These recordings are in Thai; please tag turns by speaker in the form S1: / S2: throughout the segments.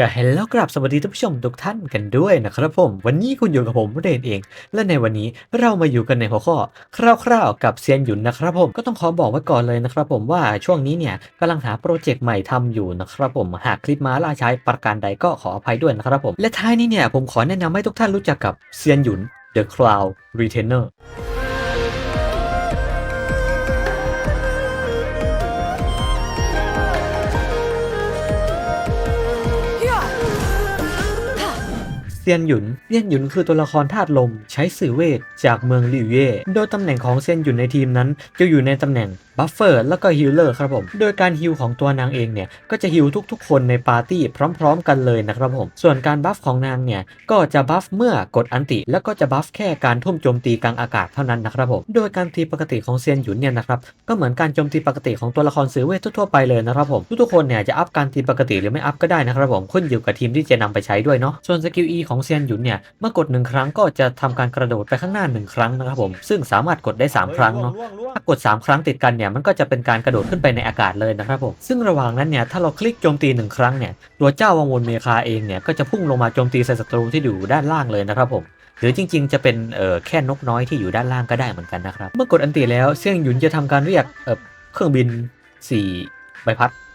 S1: ก็เห็นแล้วกราบสวัสดีท่านผู้ชมทุกท่านกันด้วยนะครับผม วันนี้คุณอยู่กับผมเรนเอง และในวันนี้เรามาอยู่กันในหัวข้อ คร่าวๆกับเซียนหยุนนะครับผมก็ต้องขอบอกไว้ก่อนเลยนะครับผมว่าช่วงนี้เนี่ยกำลังหาโปรเจกต์ใหม่ทำอยู่นะครับผมหากคลิปมาล่าใช้ประการใดก็ขออภัยด้วยนะครับผม และท้ายนี้เนี่ยผมขอแนะนำให้ทุกท่านรู้จักกับเซียนหยุน The Cloud Retainer ซียนหยุนเซียนหยุนคือตัวละครธาตุลม ใช้สื่อเวท จากเมืองลิวเย่โดยตำแหน่งของเซียนหยุนในทีมนั้น จะอยู่ในตำแหน่งบัฟเฟอร์แล้วก็ฮิลเลอร์ครับผม โดยการฮิลของตัวนางเองเนี่ย ก็จะฮิลทุกๆ คนในปาร์ตี้พร้อมๆ กันเลยนะครับผม ส่วนการบัฟของนางเนี่ย ก็จะบัฟเมื่อกดอันติ แล้วก็จะบัฟแค่การทุ่มโจมตีกลางอากาศเท่านั้นนะครับผม โดยการตีปกติของเซียนหยุนเนี่ยนะครับ ก็เหมือนการโจมตีปกติของตัวละครสื่อเวททั่วๆไปเลยนะครับผม ทุกๆคนเนี่ยจะอัพการตีปกติหรือไม่อัพก็ได้นะครับผมขึ้นอยู่กับทีมที่จะนำไปใช้ด้วยเนาะส่วนสกิล E ของเซียนหยุนเนี่ยเมื่อกดหนึ่งครั้งก็จะทำการกระโดดไปข้างหน้าหนึ่งครั้งนะครับผมซึ่งสามารถกดได้ 3 ครั้งเนาะถ้ากด 3 ครั้งติดกันเนี่ยมันก็จะเป็นการกระโดดขึ้นไปในอากาศเลยนะครับผมซึ่งระหว่างนั้นเนี่ยถ้าเราคลิกโจมตีหนึ่งครั้งเนี่ยตัวเจ้าวังวนเมคาเองเนี่ยก็จะพุ่งลงมาโจมตีใส่ศัตรูที่อยู่ด้านล่างเลยนะครับผมหรือจริงๆ จะเป็นเอ่อแค่นกน้อยที่อยู่ด้านล่างก็ได้เหมือนกันนะครับ เมื่อกดอันติแล้วเซี่ยงหยุนจะทำการเรียกเอ่อเครื่องบิน 4 ใบพัดเอ่อ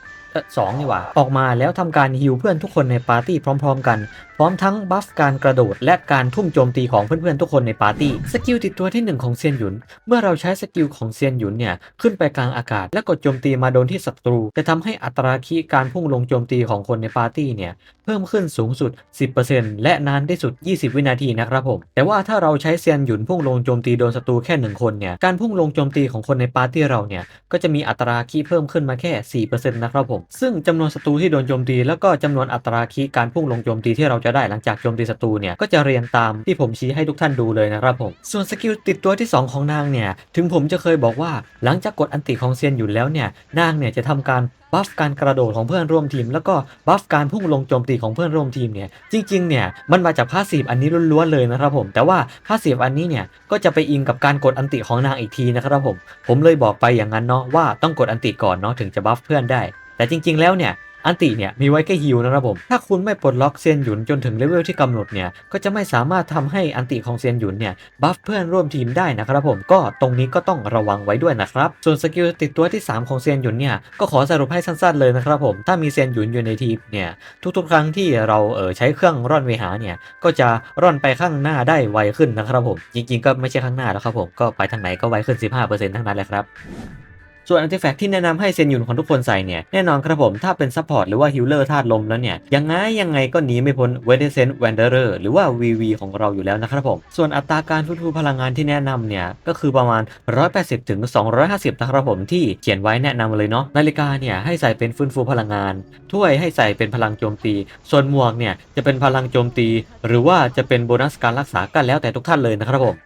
S1: สองนี่หว่าออกมาแล้วทำการฮิวเพื่อนทุกคนในปาร์ตี้พร้อม ๆ กัน พร้อมทั้งบัฟการกระโดด และการทุ่มโจมตีของเพื่อนๆทุกคนในปาร์ตี้สกิลติดตัวที่หนึ่งของเซียนหยุน เมื่อเราใช้สกิลของเซียนหยุนเนี่ยขึ้นไปกลางอากาศ และกดโจมตีมาโดนที่ศัตรู จะทำให้อัตราคีการพุ่งลงโจมตีของคนในปาร์ตี้เนี่ยเพิ่มขึ้นสูงสุด 10%และนานที่สุด 20 วินาทีนะครับผมแต่ว่าถ้าเราใช้เซียนหยุนพุ่งลงโจมตีโดนศัตรูแค่หนึ่งคนเนี่ยการพุ่งลงโจมตีของคนในปาร์ตี้เราเนี่ยก็จะมีอัตราคีเพิ่มขึ้นมาแค่ 4%นะครับผมซึ่งจำนวนศัตรูที่โดนโจมตี แล้วก็จำนวนอัตราคีการพุ่งลงโจมตีที่เราจะได้หลังจากโจมตีศัตรูเนี่ยก็จะเรียงตามที่ผมชี้ให้ทุกท่านดูเลยนะครับผมส่วนสกิลติดตัวที่ 2 ของนางเนี่ยถึงผมจะเคยบอกว่าหลังจากกดอันติของเซียนหยุนแล้วเนี่ยนางเนี่ยจะทำการบัฟการกระโดดของเพื่อนร่วมทีม แล้วก็บัฟการพุ่งลงโจมตีของเพื่อนร่วมทีมเนี่ยจริงๆเนี่ยมันมาจากพาสีฟอันนี้ล้วนๆเลยนะครับผมแต่ว่าพาสีฟอันนี้เนี่ยก็จะไปอิงกับการกดอันติของนางอีกทีนะครับผมผมเลยบอกไปอย่างนั้นเนาะว่าต้องกดอันติก่อนเนาะถึงจะบัฟเพื่อนได้ แต่จริง ๆ แล้วเนี่ยอันติเนี่ยมีไว้แค่ฮิวนะครับผม ถ้าคุณไม่ปลดล็อกเซียนหยุนจนถึงเลเวลที่กำหนดเนี่ย ก็จะไม่สามารถทำให้อันติของเซียนหยุนเนี่ยบัฟเพื่อนร่วมทีมได้นะครับผม ก็ตรงนี้ก็ต้องระวังไว้ด้วยนะครับ ส่วนสกิลติดตัวที่ 3 ของเซียนหยุนเนี่ย ก็ขอสรุปให้สั้นๆเลยนะครับผม ถ้ามีเซียนหยุนอยู่ในทีมเนี่ย ทุกๆ ครั้งที่เราเออใช้เครื่องร่อนเวหาเนี่ย ก็จะร่อนไปข้างหน้าได้ไวขึ้นนะครับผม จริงๆ ก็ไม่ใช่ข้างหน้าแล้วครับผม ก็ไปทางไหนก็ไวขึ้น 15%ทั้งนั้นเลยครับ ส่วนอันติแฟกที่แนะนำให้เซนยุนของทุกคนใส่เนี่ยแน่นอนครับผมถ้าเป็นซัพพอร์ตหรือว่าฮิลเลอร์ธาตุลมแล้วเนี่ยยังไงยังไงก็หนีไม่พ้นเวเดเซนแวนเดอร์หรือว่า VV ของเราอยู่แล้วนะครับผมส่วนอัตราการฟื้นฟูพลังงานที่แนะนำเนี่ยก็คือประมาณ 180ถึง250นะครับผมที่เขียนไว้แนะนำเลยเนาะนาฬิกาเนี่ยให้ใส่เป็นฟื้นฟูพลังงาน ถ้วยให้ใส่เป็นพลังโจมตี ส่วนหมวกเนี่ยจะเป็นพลังโจมตี หรือว่าจะเป็นโบนัสการรักษาก็แล้วแต่ทุกท่านเลยนะครับผม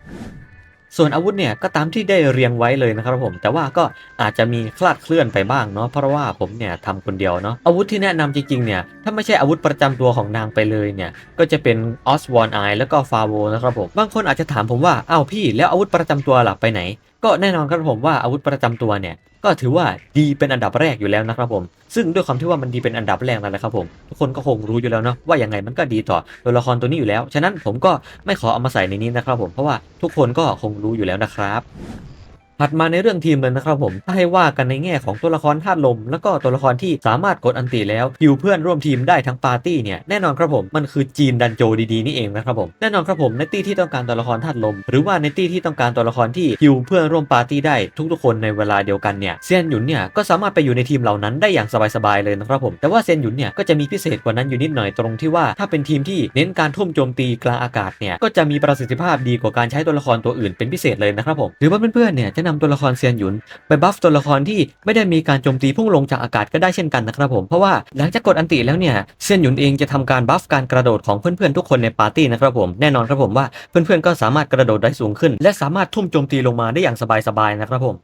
S1: ส่วนอาวุธเนี่ยก็ตามที่ได้เรียงไว้เลยนะครับผม แต่ว่าก็อาจจะมีคลาดเคลื่อนไปบ้างเนาะเพราะว่าผมเนี่ยทำคนเดียวเนาะอาวุธที่แนะนำจริงๆเนี่ยถ้าไม่ใช่อาวุธประจำตัวของนางไปเลยเนี่ยก็จะเป็นออสวอนไอแล้วก็ฟาโวนะครับผมบางคนอาจจะถามผมว่าอ้าวพี่แล้วอาวุธประจำตัวหลับไปไหน ก็แน่นอนครับผมว่าอาวุธประจำตัวเนี่ย ก็ถือว่าดีเป็นอันดับแรกอยู่แล้วนะครับผม ซึ่งด้วยความที่ว่ามันดีเป็นอันดับแรกนั่นแหละครับผมทุกคนก็คงรู้อยู่แล้วเนาะว่ายังไงมันก็ดีต่อตัวละครตัวนี้อยู่แล้ว ฉะนั้นผมก็ไม่ขอเอามาใส่ในนี้นะครับผมเพราะว่าทุกคนก็คงรู้อยู่แล้วนะครับ ถัดมาในเรื่องทีมเลยนะครับผมถ้าให้ว่ากันในแง่ของตัวละครธาตุลม แล้วก็ตัวละครที่สามารถกดอันติแล้วฮิวเพื่อนร่วมทีมได้ทั้งปาร์ตี้เนี่ยแน่นอนครับผมมันคือจีนดันโจดีๆนี่เองนะครับผมแน่นอนครับผมในตี้ที่ต้องการตัวละครธาตุลม หรือว่าในตี้ที่ต้องการตัวละครที่ฮิวเพื่อนร่วมปาร์ตี้ได้ทุกๆคนในเวลาเดียวกันเนี่ยเซียนหยุนเนี่ยก็สามารถไปอยู่ในทีมเหล่านั้นได้อย่างสบายๆเลยนะครับผมแต่ว่าเซียนหยุนเนี่ยก็จะมีพิเศษกว่านั้นอยู่นิดหน่อยตรงที่ว่าถ้าเป็นทีมที่เน้นการทุ่มโจมตีกลางอากาศเนี่ยก็จะมีประสิทธิภาพดีกว่าการใช้ตัวละครตัวอื่นเป็นพิเศษเลยนะครับผมหรือว่าเพื่อนๆเนี่ยจะนำตัวละครเซียนหยุนไปบัฟตัวละครที่ไม่ได้มีการโจมตีพุ่งลงจากอากาศก็ได้เช่นกันนะครับผมเพราะว่าหลังจากกดอันติแล้วเนี่ยเซียนหยุนเองจะทำการบัฟการกระโดดของเพื่อนๆทุกคนในปาร์ตี้นะครับผมแน่นอนครับผมว่าเพื่อนๆก็สามารถกระโดดได้สูงขึ้น และสามารถทุ่มโจมตีลงมาได้อย่างสบายๆนะครับผม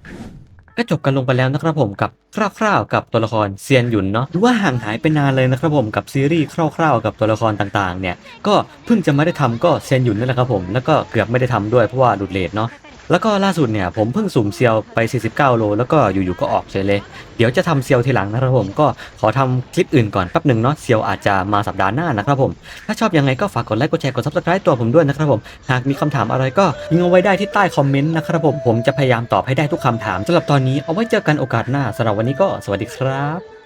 S1: ก็จบกันลงไปแล้วนะครับผมกับคร่าวๆ กับตัวละครเซียนหยุนเนาะหรือว่าห่างหายไปนานเลยนะครับผมกับซีรีส์คร่าวๆ กับตัวละครต่างๆเนี่ยก็เพิ่งจะไม่ได้ทำก็เซียนหยุนนั่นแหละครับผมแล้วก็เกือบไม่ได้ทำด้วยเพราะว่าหลุดเลทเนาะ แล้วก็ล่าสุดเนี่ยผมเพิ่งสุ่มเซียวไป 49 โล แล้วก็อยู่ๆก็ออกเฉยเลย เดี๋ยวจะทำเซียวทีหลังนะครับผมก็ขอทำคลิปอื่นก่อนแป๊บหนึ่งเนาะเซียวอาจจะมาสัปดาห์หน้านะครับผม ถ้าชอบยังไงก็ฝากกดไลค์กดแชร์กด subscribe ตัวผมด้วยนะครับผม หากมีคำถามอะไรก็ยิงเอาไว้ได้ที่ใต้คอมเมนต์นะครับผมผมจะพยายามตอบให้ได้ทุกคำถามสำหรับตอนนี้เอาไว้เจอกันโอกาสหน้าสำหรับวันนี้ก็สวัสดีครับ